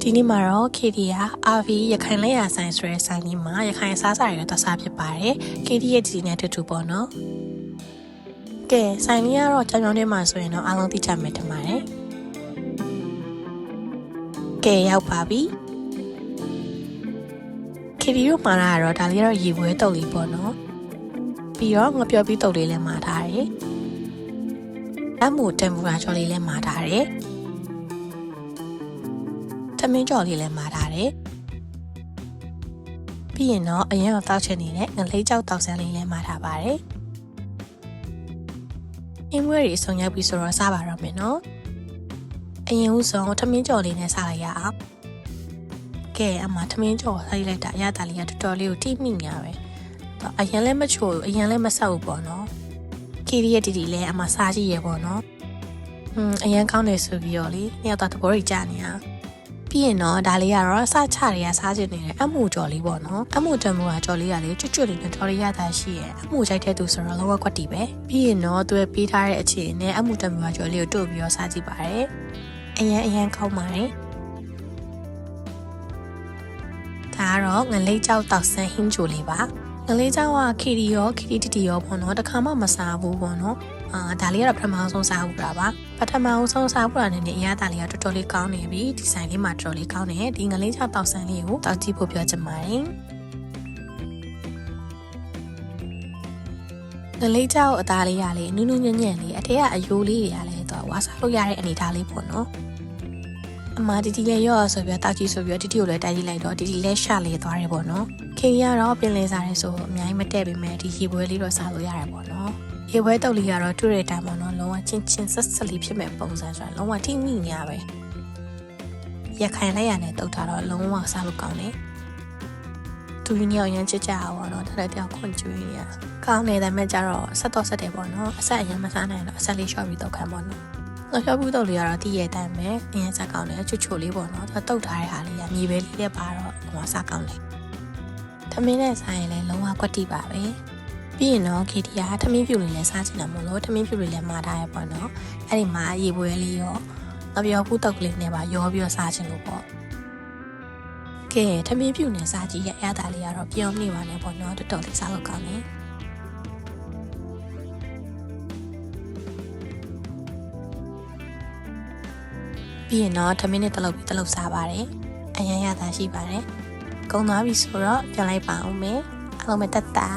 ဒီနေ့မှာတော့ KD က RV ရခိုင်လက်ရဆိုင်ဆိုတဲ့ဆိုင်ကြီးမှာရခိုင်စားစာတွေတော့စားဖြစ်ပါတယ် KD ရဲ့ဒီနဲ့အတူတူပေါ့နော်ကဲဆိုင်ကြီးကတော့ကြောင်ကြောင်ထဲမှာဆိုရင်တော့အားလုံးသိကြမယ်ထင်ပါတယ်ကဲရောက်ပါပြီ KD တို့မှာလာတော့ဒါလေးကတော့ရေပွဲတုပ်လေးပေါ့နော်ပြီးတော့ငပြောပြီးတုပ်လေးလည်းမှာထားတယ်အမှုတမ်ပူရာချော်လေးလည်းမှာထားတယ်သ မင်းကြော်လေးလည်းမာထားတယ်။ပြီးရင်တော့အရင်တော့တောက်ချင်နေတဲ့ငလေးကြောက်တောက်ဆန်းလေးလည်းမာထားပါတယ်။အင်းမွေးရီဆုံရောက်ပြီဆိုတော့စားပါတော့မယ်နော်။အရင်ဦးဆုံးသမင်းကြော်လေးနဲ့စားလိုက်ရအောင်။ကဲအမသမင်းကြော်လိုက်လိုက်တာအရသာလေးကတော်တော်လေးကိုတိမိညာပဲ။တော့အရင်လည်းမချိုဘူးအရင်လည်းမဆောက်ဘူးပေါ့နော်။ကီရီရဲ့တီတီလည်းအမစားကြည့်ရပေါ့နော်။ဟွန်းအရင်ကောင်းတယ်ဆိုပြီးတော့လေနှစ်ယောက်တော့တဘောကြီးကြာနေတာ။ ပြီးရင်တော့ဒါလေးကတော့စချတွေကစားချင်နေတယ်အမှုကြော်လေးပေါ့နော်အမှုတမှုကကြော်လေးကလေကျွတ်ကျွတ်လေးနဲ့တော်လေးရတာရှိရဲ့အမှုကြိုက်တဲ့သူဆိုတော့လောကကွက်တီပဲပြီးရင်တော့သူပေးထားတဲ့အခြေအနေအမှုတမှုကကြော်လေးကိုတို့ပြီးတော့စားကြည့်ပါတယ်အရန်အရန်ကောင်းပါတယ်ဒါကတော့ငလိတ်ကြောက်တောက်ဆန်းဟင်းချိုလေးပါ ငလေးကြောက်ကခီရီရောခီရီတီတီရောပေါ့နော်တခါမှမစားဘူးပေါ့နော်အာဒါလေးကတော့ပထမဆုံးစားဘူးတာပါပထမဆုံးစားဖို့ရနေနေအရသာလေးကတော်တော်လေးကောင်းနေပြီဒီဆိုင်လေးမှာတော်တော်လေးကောင်းတယ်ဒီငလေးကြောက်တောက်ဆန်းလေးကိုတောက်ကြည့်ဖို့ပြောချင်ပါတယ်ငလေးကြောက်အသားလေးရလေနူးနူးညံ့ညံ့လေးအထက်ကအယိုးလေးတွေကလည်းတော့ဝါစားလို့ရတဲ့အနေအထားလေးပေါ့နော် အမတီတီလည်းရော့ဆိုပြီးတောက်ကြည့်ဆိုပြီးတီတီကိုလည်းတိုက်ကြည့်လိုက်တော့တီတီလည်းရှာလေသွားတယ်ပေါ့နော်ခင်ရတော့ပြင်လင်းစားရဲဆိုအများကြီးမတည့်ပေမဲ့ဒီရေပွဲလေးတော့စားလို့ရတယ်ပေါ့နော်ရေပွဲတုပ်လေးကတော့တွေ့တဲ့တိုင်ပေါ့နော်လုံးဝချင်းချင်းဆက်ဆက်လေးဖြစ်မဲ့ပုံစံဆိုတာလုံးဝထိမိညာပဲရခိုင်လိုက်ရနဲ့တုပ်ထားတော့လုံးဝစားလို့ကောင်းတယ်သူကြီးညောင်ရမ်းချစ်ကြအောင်ပေါ့နော်ဒါလည်းတယောက်ခွန်ကျွေးနေရကောင်းနေတဲ့မဲ့ကြတော့ဆက်တော့ဆက်တယ်ပေါ့နော်အဆက်အရင်မစားနိုင်တော့အဆက်လေးလျှော့ပြီးတုပ်ခံပေါ့နော် တော့လျှော့ပြီးတုပ်လေးကတော့တည့်ရဲ့တိုင်ပဲအရင်စားကောင်းတယ်ချွတ်ချွတ်လေးပေါ့နော်သူတုပ်ထားတဲ့ဟာလေးကမြေပဲလေးနဲ့ပါတော့ဟိုစားကောင်းတယ်သမင်းနဲ့ဆိုင်ရင်လည်းလုံးဝကွက်တိပါပဲပြီးရင်တော့ KT ကထမင်းဖြူလေးလည်းစားချင်တာမို့လို့ထမင်းဖြူလေးလည်းမှာထားရပေါ့နော်အဲ့ဒီမှာရေပွဲလေးရောငပြောဖူးတုပ်ကလေးနဲ့ပါရောပြီးတော့စားချင်လို့ပေါ့ကဲထမင်းဖြူနဲ့စားကြည့်ရအရသာလေးကတော့ပြောင်းနေပါနဲ့ပေါ့နော်တော်တော်လေးစားလို့ကောင်းတယ် ပြီးရင်တော့ထမင်းနဲ့တလုတ်ပြီးတလုတ်စားပါတယ်အရန်ရတာရှိပါတယ်ကုံသွားပြီဆိုတော့ပြန်လိုက်ပါအောင်မယ်အားလုံးပဲတက်တာ